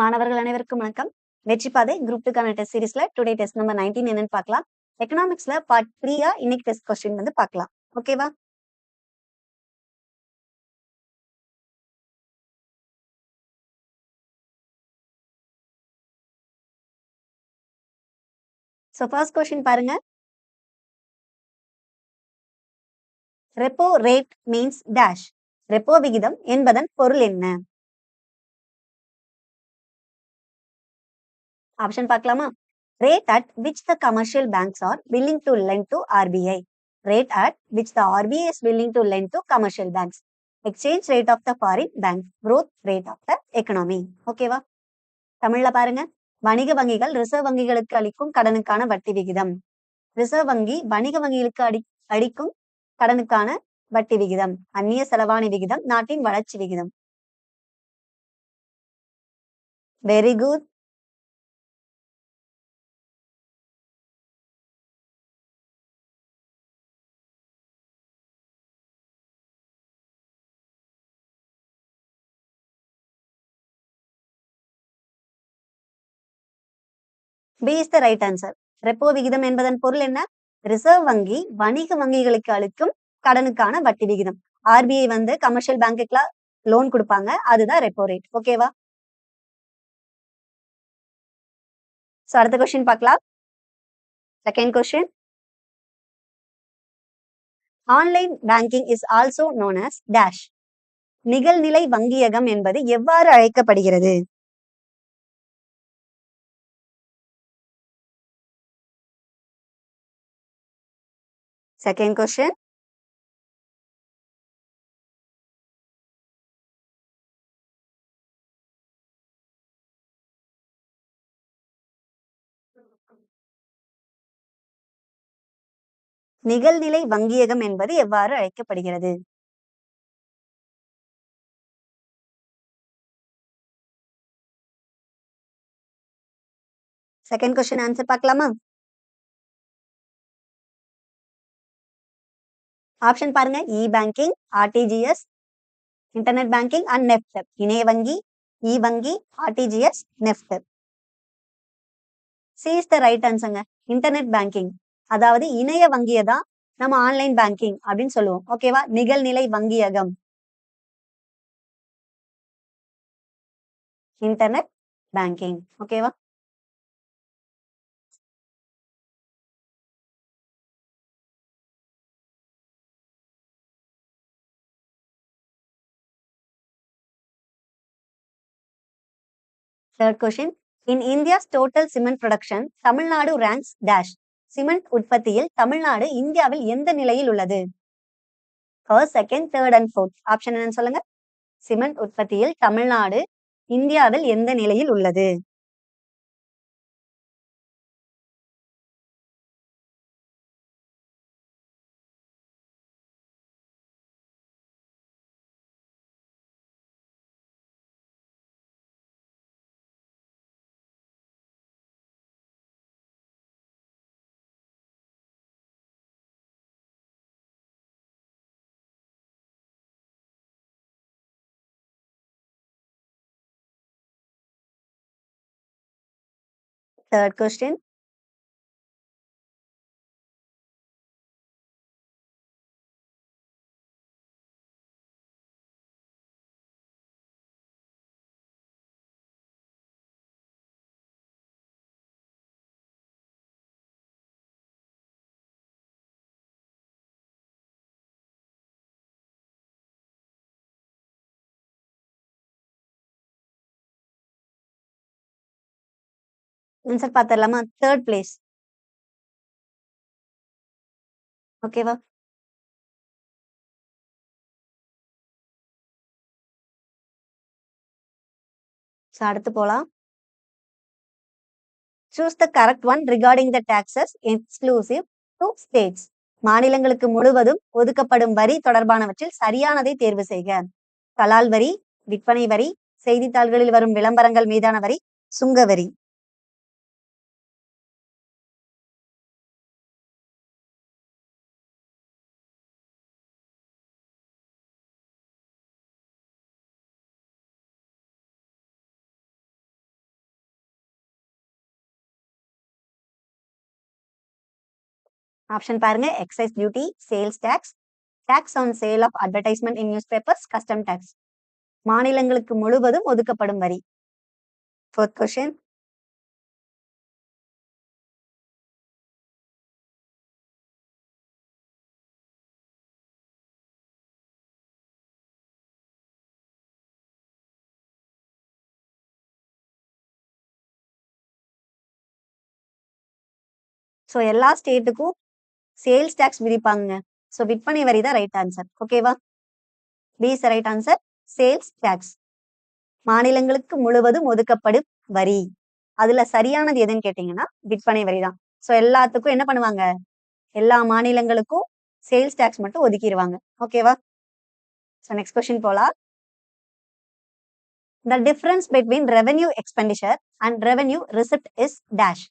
மாணவர்கள் அனைவருக்கும் வணக்கம். வெற்றி பாதை குரூப் டூக்கான டெஸ்ட் சீரீஸ்ல டுடே டெஸ்ட் நம்பர் நைன்டீன் என்னன்னு பார்க்கலாம். எக்கனாமிக்ஸ்ல பார்ட் த்ரீயா இன்னைக்கு டெஸ்ட் கொஸ்டின் வந்து பார்க்கலாம். ஓகேவா ஸோ ஃபர்ஸ்ட் கொஸ்டின் பாருங்க. Repo rate means dash repo விகிதம் என்பதன் பொருள் என்ன? ஆப்ஷன் பார்க்கலாமா? Rate at which the commercial banks are willing to lend to RBI rate at which the RBI is willing to lend to commercial banks exchange rate of the foreign bank growth rate of the economy ஓகேவா தமிழ்ல பாருங்க. வணிக வங்கிகள் reserve வங்கிகளுக்கு அளிக்கும் கடனுக்கான வட்டி விகிதம். ரிசர்வ் வங்கி வணிக வங்கிகளுக்கு அடி அளிக்கும் கடனுக்கான வட்டி விகிதம். அந்நிய செலவாணி விகிதம் நாட்டின் வளர்ச்சி விகிதம். Very good B is the right answer repo விகிதம் என்பதன் பொருள் என்ன? ரிசர்வ் வங்கி வணிக வங்கிகளுக்கு அளிக்கும் கடனுக்கான வட்டி விகிதம். ஆர்பிஐ வந்து கமர்ஷியல் பேங்குக்குலாம் லோன் கொடுப்பாங்க. அதுதான் ரெப்போ ரேட் ஓகேவா ஸோ அடுத்த கொஸ்டின் பார்க்கலாம். Second question online banking is also known as dash நிகழ்நிலை வங்கியகம் என்பது எவ்வாறு அழைக்கப்படுகிறது? செகண்ட் கொஸ்டின் நிகழ்நிலை வங்கியகம் என்பது எவ்வாறு அழைக்கப்படுகிறது? செகண்ட் கொஸ்டின் ஆன்சர் பார்க்கலாமா? ஆப்ஷன் பாருங்க. E banking RTGS internet banking and NEFT இணைய வங்கி இ வங்கி RTGS NEFT C is the right ஆன்சருங்க internet banking அதாவது இணைய வங்கியை தான் நம்ம ஆன்லைன் பேங்கிங் அப்படின்னு சொல்லுவோம். ஓகேவா நிகழ்நிலை வங்கியகம். இன்டர்நெட் பேங்கிங் ஓகேவா Third question. In India's total cement production, Tamil Nadu ranks dash. Cement உற்பத்தியில் தமிழ்நாடு இந்தியாவில் எந்த நிலையில் உள்ளது first second third and fourth option என்னன்னு சொல்லுங்க சிமெண்ட் உற்பத்தியில் தமிழ்நாடு இந்தியாவில் எந்த நிலையில் உள்ளது Third question. ஆன்சர் பார்த்துடலாமா தேர்ட் பிளேஸ் ஓகேவா ஸோ அடுத்து போலாம். Choose the correct one regarding the taxes exclusive to states மாநிலங்களுக்கு முழுவதும் ஒதுக்கப்படும் வரி தொடர்பானவற்றில் சரியானதை தேர்வு செய்க. கலால் வரி விற்பனை வரி செய்தித்தாள்களில் வரும் விளம்பரங்கள் மீதான வரி சுங்க வரி. ஆப்ஷன் பாருங்க. Excise duty sales tax tax on sale of advertisement in newspapers custom tax மாநிலங்களுக்கு முழுவதும் ஒதுக்கப்படும் வரி. ஃபோர்த் கொஸ்டின் ஸோ எல்லா ஸ்டேட்டுக்கும் சேல்ஸ் டேக்ஸ் விதிப்பாங்க ஸோ விற்பனை வரி தான் ரைட் ஆன்சர் ஓகேவா B is right answer sales tax மாநிலங்களுக்கு முழுவதும் ஒதுக்கப்படும் வரி. அதுல சரியானது எதுன்னு கேட்டீங்கன்னா விற்பனை வரி தான். ஸோ எல்லாத்துக்கும் என்ன பண்ணுவாங்க? எல்லா மாநிலங்களுக்கும் சேல்ஸ் டேக்ஸ் மட்டும் ஒதுக்கிடுவாங்க ஓகேவா ஸோ நெக்ஸ்ட் கொஸ்டின் போலாம். The difference between revenue expenditure and revenue receipt is dash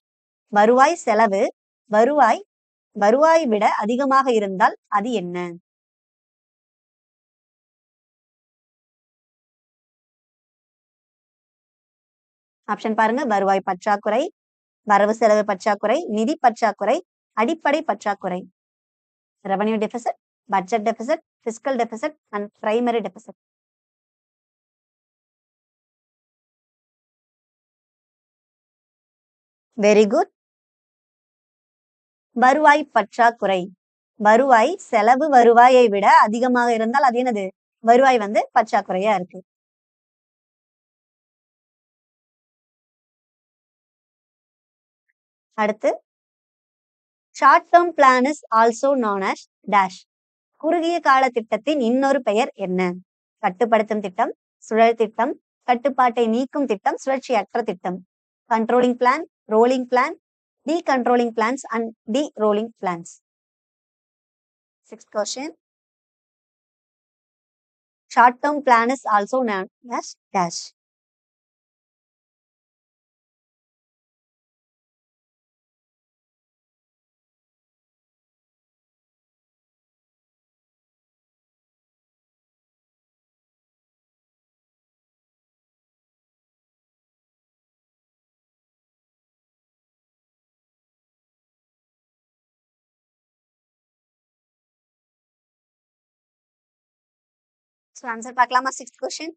வருவாய் செலவு வருவாய் வருவாய் விட அதிகமாக இருந்தால் அது என்ன? ஆப்ஷன் பாருங்க. வருவாய் பற்றாக்குறை வரவு செலவு பற்றாக்குறை நிதி பற்றாக்குறை அடிப்படை பற்றாக்குறை. Revenue deficit budget deficit fiscal deficit and primary deficit very good வருவாய் பற்றாக்குறை. வருவாய் செலவு வருவாயை விட அதிகமாக இருந்தால் அது என்னது? வருவாய் வந்து பற்றாக்குறையா இருக்கு. அடுத்து short term plan is also known as dash குறுகிய கால திட்டத்தின் இன்னொரு பெயர் என்ன? கட்டுப்படுத்தும் திட்டம் சுழல் திட்டம் கட்டுப்பாட்டை நீக்கும் திட்டம் சுழற்சியற்ற திட்டம். Controlling plan rolling plan decontrolling plants and derolling plants. Sixth question. Short-term plan is also known as dash. So answer பார்க்கலாமா? Sixth question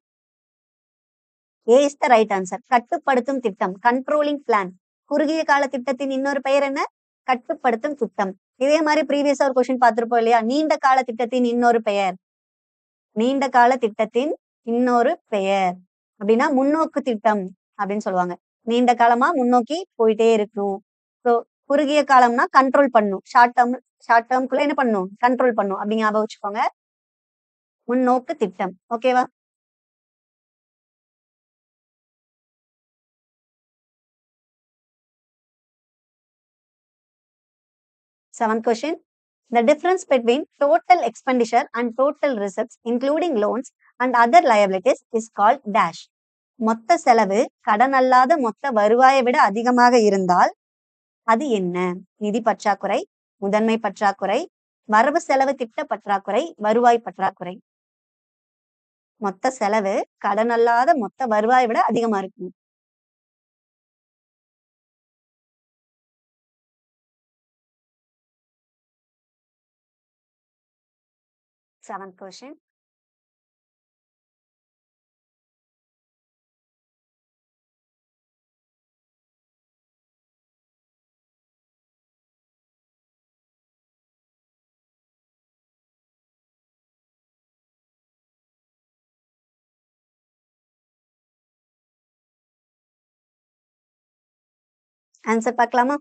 A is the right answer கட்டுப்படுத்தும் திட்டம். கண்ட்ரோலிங் பிளான் குறுகிய கால திட்டத்தின் இன்னொரு பெயர் என்ன? கட்டுப்படுத்தும் திட்டம். இதே மாதிரி ப்ரீவியஸா ஒரு கொஸ்டின் பார்த்திருப்போம் இல்லையா? நீண்ட கால திட்டத்தின் இன்னொரு பெயர். நீண்ட கால திட்டத்தின் இன்னொரு பெயர். அப்படின்னா முன்னோக்கு திட்டம் அப்படின்னு சொல்லுவாங்க. நீண்ட காலமா முன்னோக்கி போயிட்டே இருக்கணும். ஸோ குறுகிய காலம்னா கண்ட்ரோல் பண்ணும். ஷார்ட் டேர்ம் ஷார்ட் டேர்ம்குள்ள என்ன பண்ணும்? கண்ட்ரோல் பண்ணும். அப்படி ஞாபகம் வச்சுக்கோங்க. முன்னோக்கு திட்டம் ஓகேவா seventh question the difference between total expenditure and total receipts, including loans and other liabilities is called dash. மொத்த செலவு கடன் அல்லாத மொத்த வருவாயை விட அதிகமாக இருந்தால் அது என்ன நிதி பற்றாக்குறை முதன்மை பற்றாக்குறை வரவு செலவு திட்ட பற்றாக்குறை வருவாய் பற்றாக்குறை மொத்த செலவு கடன் அல்லாத மொத்த வருவாயை விட அதிகமா இருக்கும். செவன்த் கொஸ்டின் ஆன்சர் பார்க்கலாமா?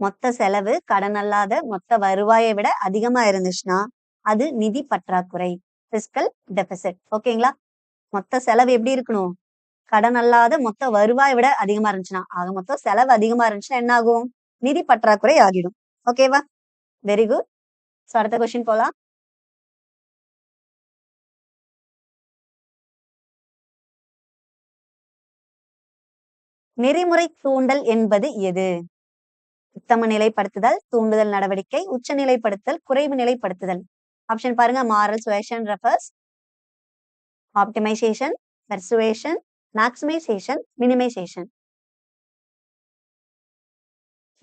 மொத்த செலவு கடன் அல்லாத மொத்த வருவாயை விட அதிகமா இருந்துச்சுன்னா அது நிதி பற்றாக்குறை பிஸ்கல் டெபிசிட் ஓகேங்களா? மொத்த செலவு எப்படி இருக்கணும்? கடன் அல்லாத மொத்த வருவாயை விட அதிகமா இருந்துச்சுன்னா ஆக மொத்தம் செலவு அதிகமா இருந்துச்சுன்னா என்ன ஆகும்? நிதி பற்றாக்குறை ஆகிடும். ஓகேவா? வெரி குட் ஸோ அடுத்த கொஸ்டின் போலாம். நெறிமுறை தூண்டல் என்பது எது? உத்தம நிலைப்படுத்துதல் தூண்டுதல் நடவடிக்கை உச்ச நிலைப்படுத்தல் குறைவு நிலைப்படுத்துதல். ஆப்ஷன் பாருங்க. Moral suasion refers optimisation persuasion maximisation minimisation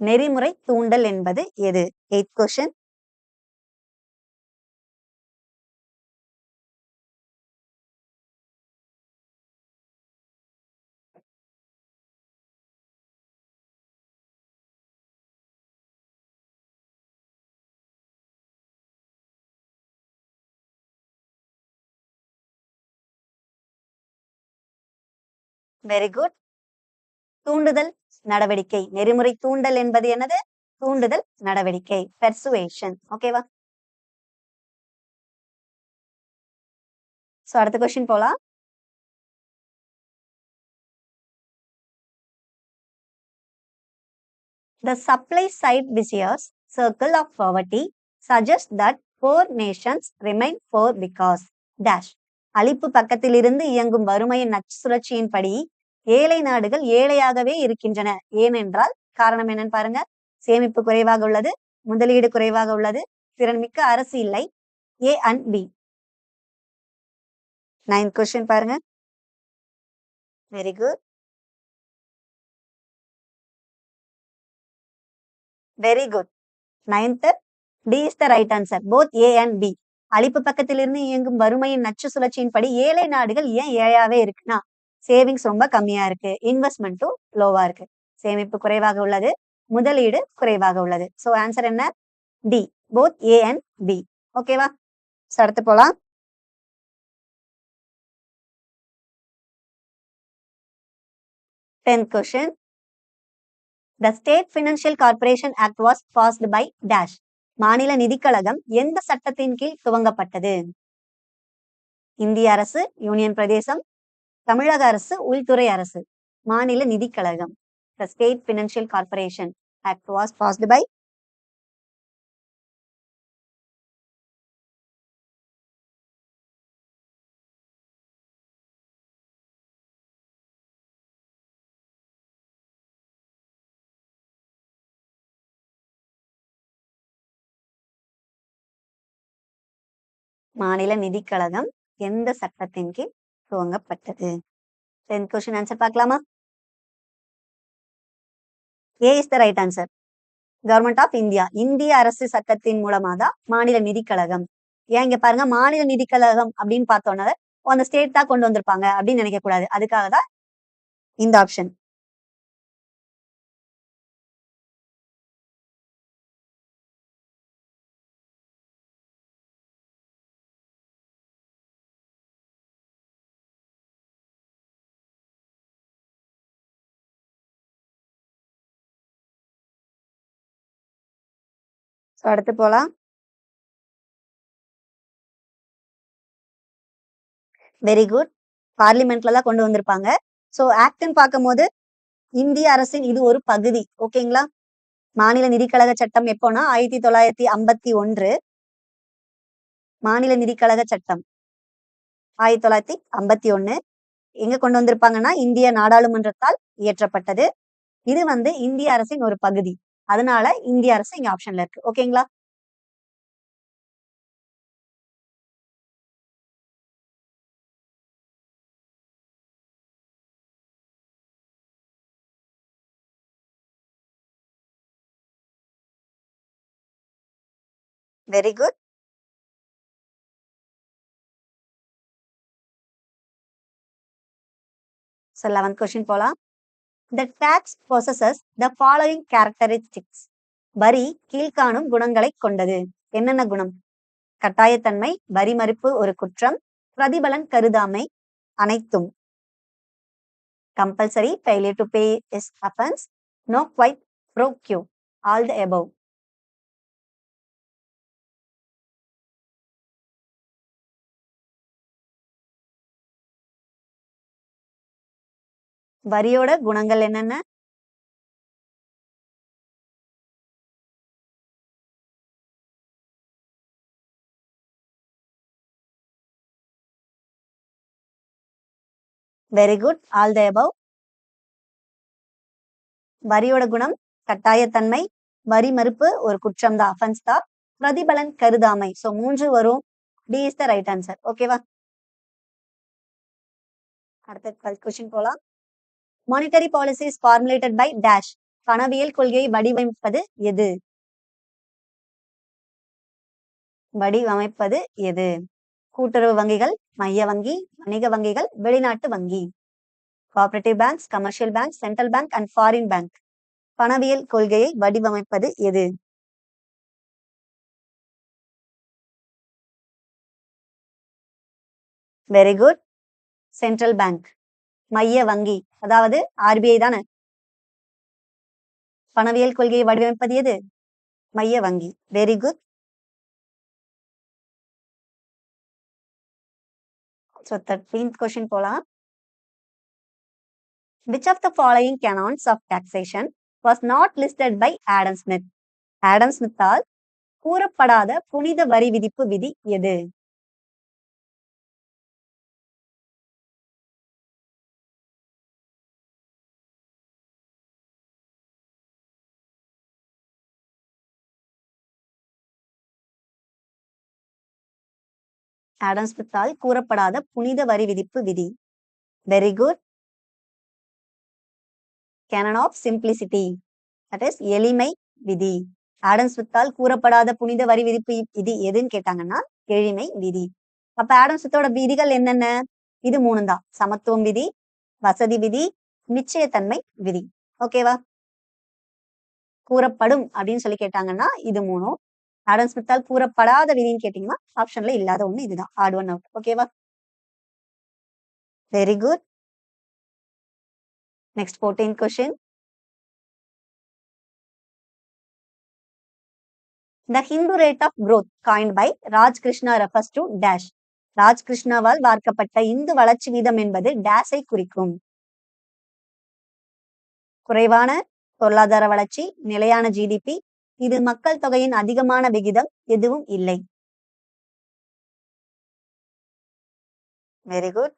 நெறிமுறை தூண்டல் என்பது எது? எயித் கொஸ்டின் வெரி குட் தூண்டுதல் நடவடிக்கை நெறிமுறை தூண்டல் என்பது என்னது தூண்டுதல் நடவடிக்கை பெர்சுவேஷன் ஓகேவா சோ அடுத்த கொஸ்டின் போலாம் The supply side vicious circle of poverty suggests that poor nations remain poor because dash அழிப்பு பக்கத்திலிருந்து இயங்கும் வறுமையின் நச்சு சுழற்சியின்படி ஏழை நாடுகள் ஏழையாகவே இருக்கின்றன. ஏனென்றால் காரணம் என்னன்னு பாருங்க. சேமிப்பு குறைவாக உள்ளது முதலீடு குறைவாக உள்ளது திறன்மிக்க அரசு இல்லை. A and B ninth question பாருங்க. Very good very good ninth D is the right answer both A and B அழிப்பு பக்கத்திலிருந்து இயங்கும் வறுமையின் நச்சு சுழற்சியின் படி ஏழை நாடுகள் ஏன் ஏழையாவே இருக்குன்னா சேவிங்ஸ் ரொம்ப கம்மியா இருக்கு. இன்வெஸ்ட்மெண்ட்டும் லோவா இருக்கு. சேமிப்பு குறைவாக உள்ளது. முதலீடு குறைவாக உள்ளது. சோ ஆன்சர் என்ன? D both A and B ஓகேவா அடுத்து போலாம். Tenth question the state financial corporation act was passed by dash மாநில நிதிக்கழகம் எந்த சட்டத்தின் கீழ் துவங்கப்பட்டது? இந்திய அரசு யூனியன் பிரதேசம் தமிழக அரசு உள்துறை அரசு. மாநில நிதிக்கழகம். The state financial corporation act was passed by மாநில நிதிக்கழகம் எந்த சட்டத்தின் கீழ் துவங்கப்பட்டது? டென்த் கொஸ்டின் ஆன்சர் பார்க்கலாமா? A is the right answer government of India இந்திய அரசு சட்டத்தின் மூலமா தான் மாநில நிதிக்கழகம் ஏன் இங்க பாருங்க மாநில நிதிக்கழகம் அப்படின்னு பார்த்தோன்னா அந்த ஸ்டேட் தான் கொண்டு வந்திருப்பாங்க அப்படின்னு நினைக்க கூடாது அதுக்காக தான் இந்த ஆப்ஷன் ஸோ அடுத்து போலாம். வெரி குட் பார்லிமெண்ட்ல தான் கொண்டு வந்திருப்பாங்க. ஸோ ஆக்ட்னு பார்க்கும்போது இந்திய அரசின் இது ஒரு பகுதி. ஓகேங்களா மாநில நிதிக்கழக சட்டம் எப்போனா ஆயிரத்தி தொள்ளாயிரத்தி ஐம்பத்தி ஒன்று. மாநில நிதிக்கழக சட்டம். ஆயிரத்தி தொள்ளாயிரத்தி ஐம்பத்தி ஒன்னு. எங்க கொண்டு வந்திருப்பாங்கன்னா இந்திய நாடாளுமன்றத்தால் இயற்றப்பட்டது. இது வந்து இந்திய அரசின் ஒரு பகுதி. அதனால இந்திய அரசு இங்க ஆப்ஷன்ல இருக்கு. ஓகேங்களா very good so eleventh question போலாம். The tax possesses the following characteristics வரி கீழ்காணும் குணங்களை கொண்டது. என்னென்ன குணம்? கட்டாயத்தன்மை வரி மறுப்பு ஒரு குற்றம் பிரதிபலன் கருதாமை அனைத்தும். Compulsory failure to pay is offence no quid pro quo all the above வரியோட குணங்கள் என்னென்ன? Very good all the above வரியோட குணம் கட்டாயத்தன்மை வரி மறுப்பு ஒரு குற்றம் தான் அஃபன்ஸ் தான். பிரதிபலன் கருதாமை. சோ மூன்று வரும். D is the right answer ஓகேவா அடுத்த கொஸ்டின் போலாம். Monetary policies formulated by dash பணவியல் கொள்கையை வடிவமைப்பது எது? வடிவமைப்பது எது? கூட்டுறவு வங்கிகள் மைய வங்கி வணிக வங்கிகள் வெளிநாட்டு வங்கி. Cooperative banks commercial bank central bank and foreign bank பணவியல் கொள்கையை வடிவமைப்பது எது? வெரி குட் சென்ட்ரல் பேங்க் மைய வங்கி அதாவது ஆர்பிஐ தானே? பணவியல் கொள்கையை வடிவமைப்பது எது? மைய வங்கி. Very good so thirteenth question போலாம். Which of the following canons of taxation was not listed by Adam Smith Adam ஸ்மித்தால் கூறப்படாத புனித வரி விதிப்பு விதி எது? ஆடம் ஸ்மித்தால் கூறப்படாத புனித வரி விதிப்பு விதி. Very good canon of simplicity that is எளிமை விதி. ஆடம் ஸ்மித்தால் கூறப்படாத புனித வரி விதிப்பு விதி எதுன்னு கேட்டாங்கன்னா எளிமை விதி. அப்ப ஆடம் ஸ்மித்தோட விதிகள் என்னென்ன? இது மூணு தான் சமத்துவம் விதி வசதி விதி நிச்சயத்தன்மை விதி. ஓகேவா கூறப்படும் அப்படின்னு சொல்லி கேட்டாங்கன்னா இது மூணும். ஆடம் ஸ்மித்தால் கூறப்படாத விதின்னு கேட்டீங்கன்னா ஆப்ஷன்ல இல்லாத ஒண்ணு இதுதான். ஆட் ஒன் அவுட் ஓகேவா very good next fourteen question the Hindu rate of growth coin by Raj Krishna refers to dash Raj கிருஷ்ணாவால் பார்க்கப்பட்ட இந்து வளர்ச்சி வீதம் என்பது டேஷை குறிக்கும். குறைவான பொருளாதார வளர்ச்சி நிலையான ஜிடிபி இது மக்கள் தொகையின் அதிகமான விகிதம் எதுவும் இல்லை. வெரி குட்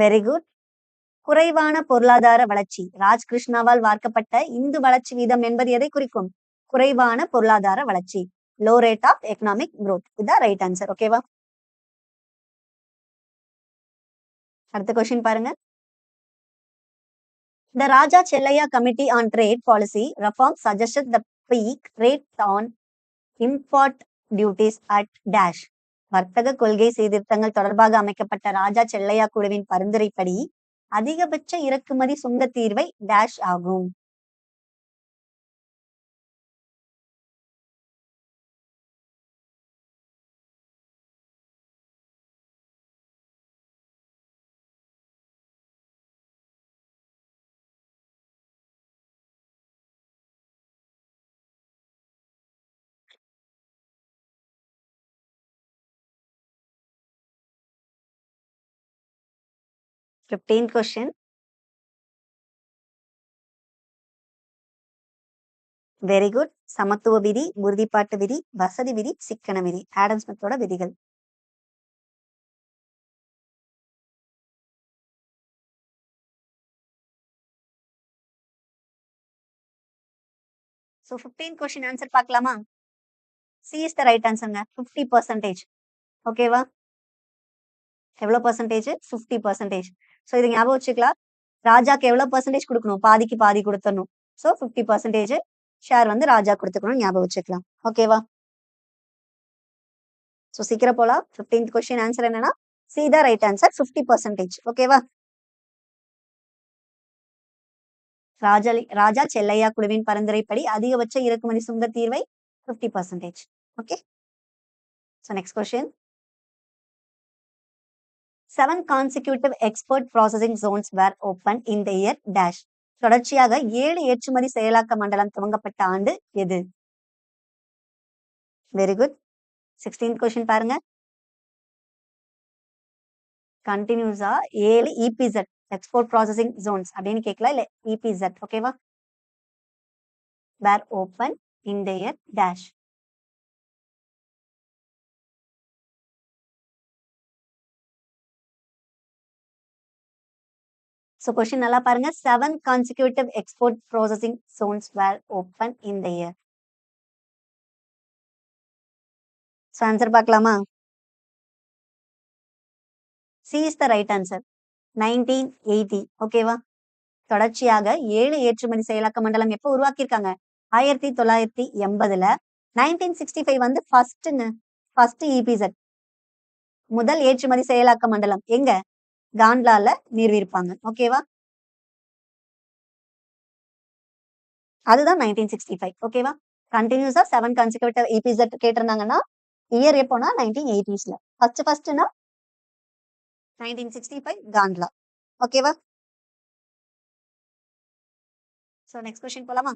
வெரி குட் குறைவான பொருளாதார வளர்ச்சி. ராஜ் கிருஷ்ணாவால் வார்க்கப்பட்ட இந்து வளர்ச்சி வீதம் என்பது எதை குறிக்கும்? குறைவான பொருளாதார வளர்ச்சி. Low rate of economic growth. இதுதான் ரைட் ஆன்சர் ஓகேவா அடுத்த கொஸ்டின் பாருங்க. The Raja Chelliah committee on trade policy reform suggested the peak rate on import duties at dash வர்த்தக கொள்கை சீர்திருத்தங்கள் தொடர்பாக அமைக்கப்பட்ட ராஜா செல்லையா குழுவின் பரிந்துரைப்படி அதிகபட்ச இறக்குமதி சுங்க தீர்வை டேஷ் ஆகும். ஃபிஃப்டீன் கொஸ்டின் வெரி குட் சமத்துவ விதி உறுதிப்பாட்டு விதி வசதி விதி சிக்கன விதி. ஆடம் ஸ்மித்தோட விதிகள். ஸோ ஃபிஃப்டீன் கொஸ்டின் ஆன்சர் பார்க்கலாமா? சி இஸ் த ரைட் ஆன்சருங்க ஃபிஃப்டி பர்சன்டேஜ் ஓகேவா எவ்வளோ பர்சன்டேஜ் ஃபிஃப்டி பர்சன்டேஜ் ஸோ இது ஞாபகம் வச்சுக்கலாம். ராஜாக்கு எவ்வளவு பர்சன்டேஜ் கொடுக்கணும்? பாதிக்கு பாதி கொடுத்தணும் ஸோ ஃபிஃப்டி பர்சன்டேஜ் ஷேர் வந்து ராஜா கொடுத்துக்கணும் ஞாபகம் வச்சுக்கலாம். ஓகேவா ஸோ சீக்கிரம் போலாம். ஃபிஃப்டீன்த் கொஸ்டின் ஆன்சர் என்னன்னா C the right answer fifty percentage ஓகேவா ராஜா ராஜா செல்லையா குழுவின் பரிந்துரைப்படி அதிகபட்ச இறக்குமதி சுங்க தீர்வை fifty percentage okay so next question seven consecutive export processing zones were open in the year dash தொடர்ச்சியாக ஏழு ஏற்றுமதி செயலாக்க மண்டலம் துவங்கப்பட்ட ஆண்டு எது? வெரி குட் சிக்ஸ்டீன் கொஸ்டின் பாருங்க. கண்டினியூஸா ஏழு இபிசெட் எக்ஸ்போர்ட் ப்ராசஸிங் ஜோன்ஸ் அப்படின்னு கேட்கலாம் இல்ல இபிசெட் ஓகேவா were open in year dash so question நல்லா பாருங்க. Seven consecutive export processing zones were open in the year so answer பார்க்கலாமா? C is the right answer nineteen eighty ஓகேவா தொடர்ச்சியாக ஏழு ஏற்றுமதி செயலாக்க மண்டலம் எப்போ உருவாக்கியிருக்காங்க? ஆயிரத்தி தொள்ளாயிரத்தி எண்பதுல. நைன்டீன் சிக்ஸ்டி ஃபைவ் வந்து ஃபர்ஸ்ட்டுங்க ஃபர்ஸ்ட் இபிசெட் முதல் ஏற்றுமதி செயலாக்க மண்டலம். எங்க? காண்ட்லால நிறுவியிருப்பாங்க ஓகேவா அதுதான் நைன்டீன் சிக்ஸ்டி ஃபைவ் ஓகேவா கண்டினியூஸா செவன் கன்சிக்யூட்டிவ் இபிசெட் கேட்டிருந்தாங்கன்னா இயர் எப்போனா நைன்டீன் எயிட்டிஸ்ல ஃபர்ஸ்ட் ஃபர்ஸ்ட்னா நைன்டீன் சிக்ஸ்டி ஃபைவ் காண்ட்லா ஓகேவா ஸோ நெக்ஸ்ட் கொஸ்டின் போலாமா?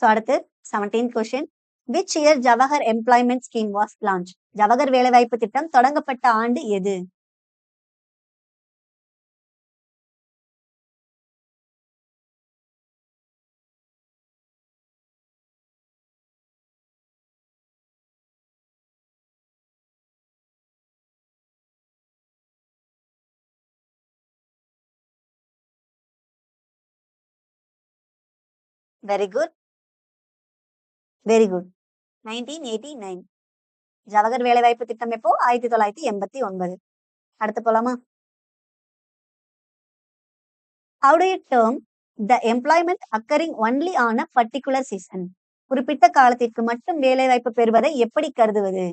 ஸோ அடுத்து seventeen question which year Jawahar employment scheme was launch Jawahar வேலைவாய்ப்பு திட்டம் தொடங்கப்பட்ட ஆண்டு எது? Very good very good nineteen eighty nine Jawahar வேலைவாய்ப்பு திட்டம் எப்போ? ஆயிரத்தி தொள்ளாயிரத்தி எண்பத்தி ஒன்பது. அடுத்து போலாமா? How term the employment occurring only on a particular season குறிப்பிட்ட காலத்திற்கு மட்டும் வேலைவாய்ப்பு பெறுவதை எப்படி கருதுவது?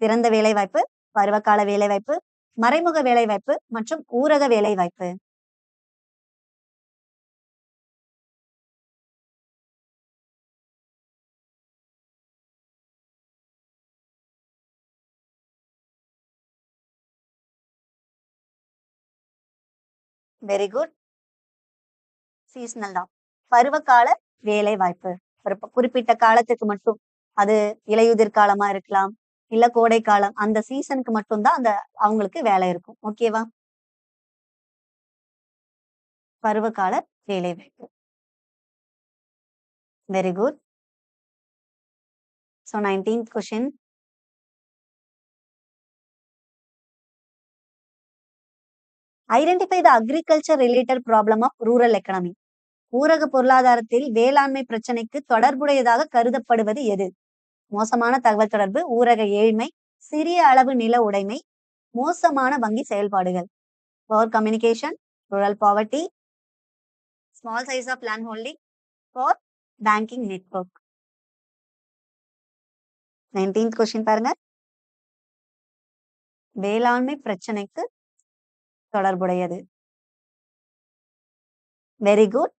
திறந்த வேலைவாய்ப்பு பருவகால வேலைவாய்ப்பு மறைமுக வேலைவாய்ப்பு மற்றும் ஊரக வேலைவாய்ப்பு. வெரி குட் சீசனல் தான். பருவகால வேலை வாய்ப்பு ஒரு குறிப்பிட்ட காலத்துக்கு மட்டும் அது இலையுதிர் காலமா இருக்கலாம் இல்ல கோடை காலம் அந்த சீசனுக்கு மட்டும்தான் அந்த அவங்களுக்கு வேலை இருக்கும். ஓகேவா பருவகால வேலை வாய்ப்பு very good so nineteenth question identify the agriculture related problem of rural economy ஊரக பொருளாதாரத்தில் வேளாண்மை பிரச்சனைக்கு தொடர்புடையதாக கருதப்படுவது எது? மோசமான தகவல் தொடர்பு ஊரக ஏழ்மை சிறிய அளவு நில உடைமை மோசமான வங்கி செயல்பாடுகள். Power communication rural poverty small size of land holding for banking network nineteenth question பாருங்க. வேளாண்மை பிரச்சனைக்கு தொடர்புடையது. வெரி குட்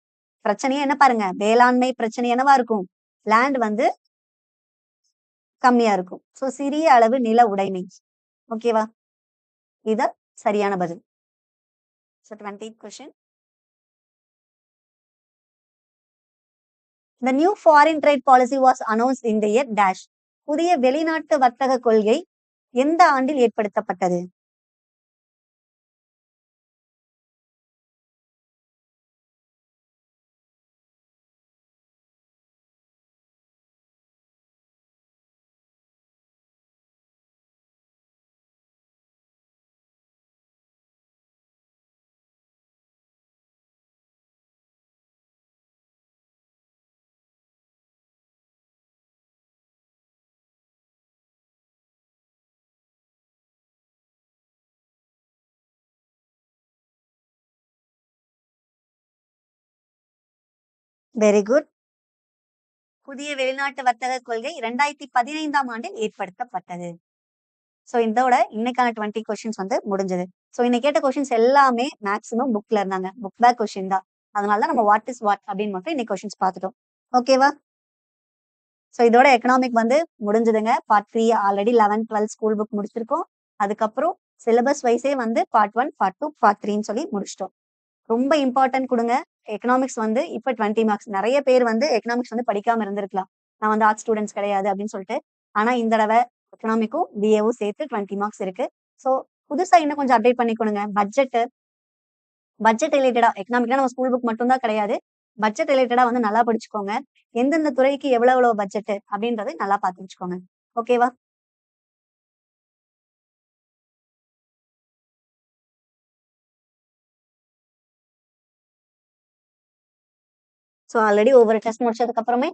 பிரச்சனையே என்ன பாருங்க? வேளாண்மை பிரச்சனை என்னவா இருக்கும்? லேண்ட் வந்து கம்மியா இருக்கும். சோ சிறிய அளவு நில உடைமை. ஓகேவா இத சரியான பதில். So twenty question the new foreign trade policy was announce in the year புதிய வெளிநாட்டு வர்த்தக கொள்கை எந்த ஆண்டில் ஏற்படுத்தப்பட்டது? வெரி குட் புதிய வெளிநாட்டு வர்த்தக கொள்கை இரண்டாயிரத்தி பதினைந்தாம் ஆண்டில் ஏற்படுத்தப்பட்டது. ஸோ இதோட இன்னைக்கான டுவெண்ட்டி கொஸ்டின்ஸ் வந்து முடிஞ்சது. ஸோ இன்னைக்கு கேட்ட கொஸ்டின்ஸ் எல்லாமே மேக்ஸிமம் புக்ல இருந்தாங்க. புக் பேக் கொஸ்டின் தான். அதனால தான் நம்ம வாட் இஸ் வாட் அப்படின்னு மட்டும் இன்னைக்கு கொஸ்டின்ஸ் பார்த்துட்டோம். ஓகேவா ஸோ இதோட எக்கனாமிக் வந்து முடிஞ்சதுங்க. Part three already eleventh twelfth school book முடிச்சிருக்கோம். அதுக்கப்புறம் சிலபஸ் வைஸே வந்து part one part two part த்ரீன்னு சொல்லி முடிச்சிட்டோம். ரொம்ப இம்பார்ட்டன்ட் கொடுங்க. எக்கனாமிக்ஸ் வந்து இப்ப 20 மார்க்ஸ். நிறைய பேர் வந்து எக்கனாமிக்ஸ் வந்து படிக்காம இருந்திருக்கலாம். நான் வந்து ஆர்ட்ஸ் ஸ்டூடண்ட்ஸ் கிடையாது அப்படின்னு சொல்லிட்டு. ஆனா இந்த தடவை எக்கனாமிக்கும், பிஏவும் சேர்த்து 20 மார்க்ஸ் இருக்கு. ஸோ புதுசா இன்னும் கொஞ்சம் அப்டேட் பண்ணிக்கணுங்க. பட்ஜெட் பட்ஜெட் ரிலேட்டடா எக்கனாமிக்னா நம்ம ஸ்கூல் புக் மட்டும் தான் கிடையாது. பட்ஜெட் ரிலேட்டடா வந்து நல்லா படிச்சுக்கோங்க. எந்தெந்த துறைக்கு எவ்வளவு எவ்வளவு பட்ஜெட் அப்படின்றத நல்லா பார்த்து வச்சுக்கோங்க. ஓகேவா? ஸோ ஆல்ரெடி ஒவ்வொரு டெஸ்ட் முடிச்சதுக்கு அப்புறமே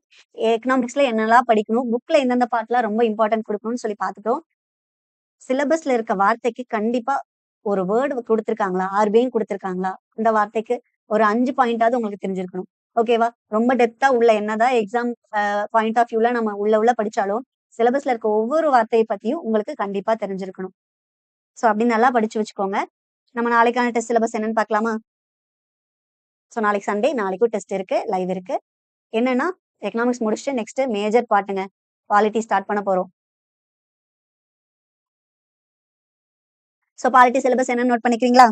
எக்கனாமிக்ஸ்ல என்னெல்லாம் படிக்கணும், புக்ல எந்தெந்த பார்ட்லாம் ரொம்ப இம்பார்ட்டன்ட் கொடுக்கணும்னு சொல்லி பார்த்துட்டோம். சிலபஸ்ல இருக்க வார்த்தைக்கு கண்டிப்பா ஒரு வேர்டு குடுத்துருக்காங்களா? ஆர்பிஐன்னு குடுத்துருக்காங்களா? அந்த வார்த்தைக்கு ஒரு அஞ்சு பாயிண்டாவது உங்களுக்கு தெரிஞ்சிருக்கணும். ஓகேவா? ரொம்ப டெப்தா உள்ள என்னதான் எக்ஸாம் பாயிண்ட் ஆஃப் வியூல நம்ம உள்ள உள்ள படிச்சாலும், சிலபஸ்ல இருக்க ஒவ்வொரு வார்த்தையை பத்தியும் உங்களுக்கு கண்டிப்பா தெரிஞ்சிருக்கணும். ஸோ அப்படி நல்லா படிச்சு வச்சுக்கோங்க. நம்ம நாளைக்கான டெஸ்ட் சிலபஸ் என்னன்னு பார்க்கலாமா? ஸோ நாளைக்கு சண்டே. நாளைக்கும் டெஸ்ட் இருக்கு. லைவ் இருக்கு. என்னன்னா, எக்கனாமிக்ஸ் முடிச்சுட்டு நெக்ஸ்ட் மேஜர் பாட்டுங்க பாலிட்டி ஸ்டார்ட் பண்ண போறோம். ஸோ பாலிட்டி சிலபஸ் என்னன்னு நோட் பண்ணிக்கிறீங்களா?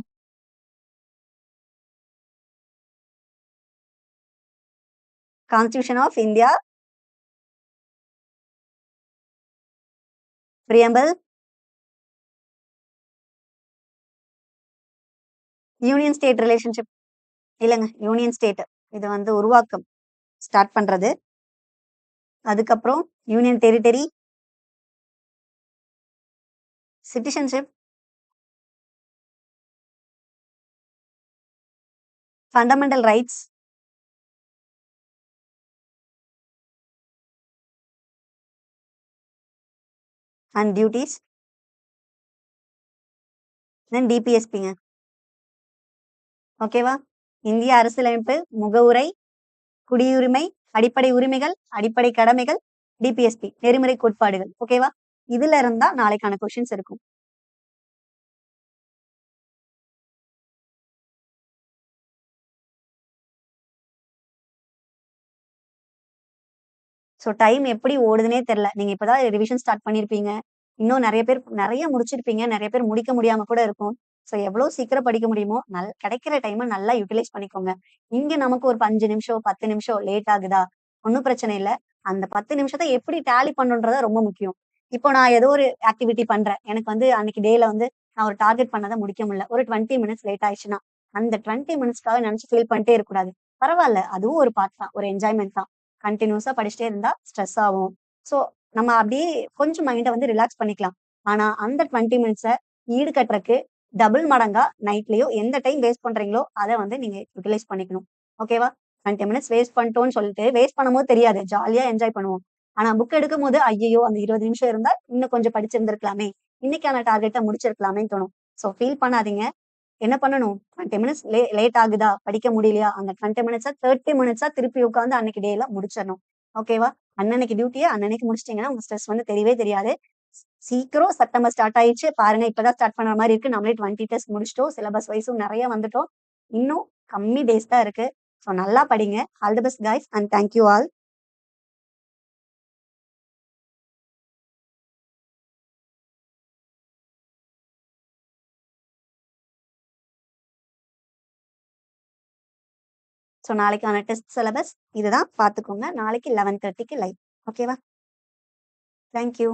Constitution of India. Preamble union state relationship. இல்லைங்க யூனியன் ஸ்டேட். இது வந்து உருவாக்கம். ஸ்டார்ட் பண்றது. அதுக்கப்புறம் union territory. Citizenship. Fundamental rights. And duties. Then டிபிஎஸ்பிங்க. ஓகேவா? இந்திய அரசியலமைப்பு, முகவுரை, குடியுரிமை, அடிப்படை உரிமைகள், அடிப்படை கடமைகள், டிபிஎஸ்பி நெறிமுறை கோட்பாடுகள். ஓகேவா? இதுல இருந்தா நாளைக்கான கொஸ்டின்ஸ் இருக்கும். ஸோ டைம் எப்படி ஓடுதுன்னே தெரில நீங்க இப்பதான் ரிவிஷன் ஸ்டார்ட் பண்ணிருப்பீங்க இன்னும் நிறைய பேர் நிறைய முடிச்சிருப்பீங்க. நிறைய பேர் முடிக்க முடியாம கூட இருக்கும். ஸோ எவ்வளோ சீக்கிரம் படிக்க முடியுமோ, நல் கிடைக்கிற டைமை நல்லா யுட்டிலைஸ் பண்ணிக்கோங்க. இங்க நமக்கு ஒரு அஞ்சு நிமிஷம், 10 நிமிஷம் லேட் ஆகுதா? ஒன்றும் பிரச்சனை இல்லை அந்த பத்து நிமிஷத்தை எப்படி டேலி பண்ணுன்றதா ரொம்ப முக்கியம். இப்போ நான் ஏதோ ஒரு ஆக்டிவிட்டி பண்றேன். எனக்கு வந்து அன்னைக்கு டேல வந்து நான் ஒரு டார்கெட் பண்ணதை முடிக்க முடியல. ஒரு 20 மினிட்ஸ் லேட் ஆயிடுச்சுன்னா, அந்த 20 மினிட்ஸ்க்காக நினச்சி ஃபீல் பண்ணிட்டே இருக்கக்கூடாது. பரவாயில்ல அதுவும் ஒரு பார்ட் தான். ஒரு என்ஜாய்மெண்ட் தான். கண்டினியூஸாக படிச்சுட்டே இருந்தா ஸ்ட்ரெஸ் ஆகும். ஸோ நம்ம அப்படியே கொஞ்சம் மைண்டை வந்து ரிலாக்ஸ் பண்ணிக்கலாம். ஆனா அந்த 20 மினிட்ஸ ஈடுகட்டுறக்கு டபுள் மடங்கா நைட்லயோ எந்த டைம் வேஸ்ட் பண்றீங்களோ, அதை வந்து நீங்க யூட்டிலைஸ் பண்ணிக்கணும். ஓகேவா? 20 மினிட்ஸ் வேஸ்ட் பண்ணிட்டோம்னு சொல்லிட்டு வேஸ்ட் பண்ணும்போது தெரியாது. ஜாலியா என்ஜாய் பண்ணுவோம். ஆனா புக் எடுக்கும் போது ஐயோ அந்த 20 நிமிஷம் இருந்தா இன்னும் கொஞ்சம் படிச்சிருந்திருக்கலாமே! இன்னைக்கான டார்கெட்டை முடிச்சிருக்கலாமே தோணும். ஸோ ஃபீல் பண்ணாதீங்க. என்ன பண்ணணும்? 20 மினிட்ஸ் லே லேட் ஆகுதா? படிக்க முடியலையா? அந்த டுவெண்ட்டி மினிட்ஸா தேர்ட்டி மினிட்ஸா திருப்பி உட்காந்து அன்னைக்கு டேல முடிச்சிடணும். ஓகேவா? அன்னன்னைக்கு டியூட்டியை அன்னன்னைக்கு முடிச்சிட்டீங்கன்னா, உங்க ஸ்ட்ரெஸ் வந்து தெரியவே தெரியாது. சீக்கிரம் செப்டம்பர் ஸ்டார்ட் ஆயிடுச்சு பாருங்க இப்பதான் ஸ்டார்ட் பண்ற மாதிரி இருக்கு. நம்மளே 20 டெஸ்ட் முடிச்சிட்டோம் சிலபஸ் வைஸும் நிறைய வந்துட்டோம். இன்னும் கம்மி டேஸ் தான் இருக்கு. ஸோ நல்லா படிங்க. All the best guys and thank you all. So நாளைக்கான டெஸ்ட் சிலபஸ் இதுதான் பார்த்துக்கோங்க. நாளைக்கு 11:30க்கு லைவ். ஓகேவா? Thank you.